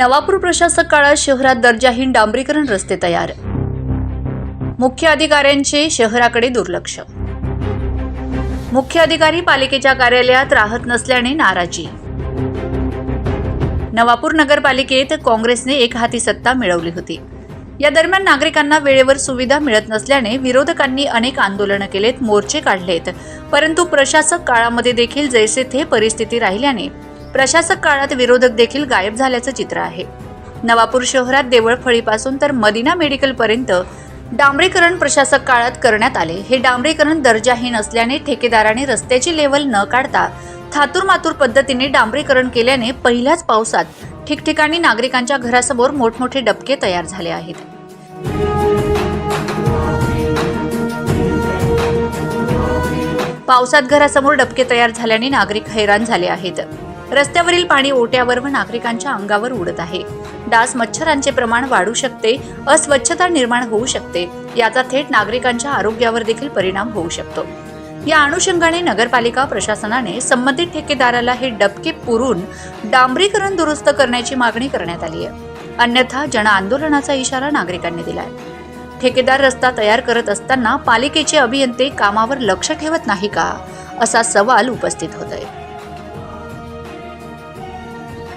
नवापूर प्रशासक काळात शहरात दर्जाहीन डांबरीकरण रस्ते तयार. मुख्य अधिकाऱ्यांचे शहराकडे दुर्लक्ष. मुख्य अधिकारी पालिकेच्या कार्यालयात राहत नसल्याने नाराजी. नवापूर नगरपालिकेत काँग्रेसने एक हाती सत्ता मिळवली होती. या दरम्यान नागरिकांना वेळेवर सुविधा मिळत नसल्याने विरोधकांनी अनेक आंदोलनं केलेत मोर्चे काढलेत. परंतु प्रशासक काळामध्ये देखील जैसे थे परिस्थिती राहिल्याने प्रशासक काळात विरोधक देखील गायब झाल्याचं चित्र आहे. नवापूर शहरात देवळफळीपासून तर मदिना मेडिकलपर्यंत डांबरीकरण प्रशासक काळात करण्यात आले. हे डांबरीकरण दर्जाहीन असल्याने ठेकेदाराने रस्त्याची लेवल न काढता थातूरमातूर पद्धतीने डांबरीकरण केल्याने पहिल्याच पावसात ठिकठिकाणी नागरिकांच्या घरासमोर मोठमोठे डबके तयार झाले आहेत. पावसात घरासमोर डबके तयार झाल्याने नागरिक हैराण झाले आहेत. रस्त्यावरील पाणी ओट्यावर व नागरिकांच्या अंगावर उडत आहे. डास मच्छरांचे प्रमाण वाढू शकते अस्वच्छता निर्माण होऊ शकते. याचा थेट नागरिकांच्या आरोग्यावर देखील परिणाम होऊ शकतो. या अनुषंगाने नगरपालिका प्रशासनाने संबंधित ठेकेदाराला हे डबके पुरून डांबरीकरण दुरुस्त करण्याची मागणी करण्यात आली आहे. अन्यथा जन आंदोलनाचा इशारा नागरिकांनी दिलाय. ठेकेदार रस्ता तयार करत असताना पालिकेचे अभियंते कामावर लक्ष ठेवत नाही का? असा सवाल उपस्थित होत आहे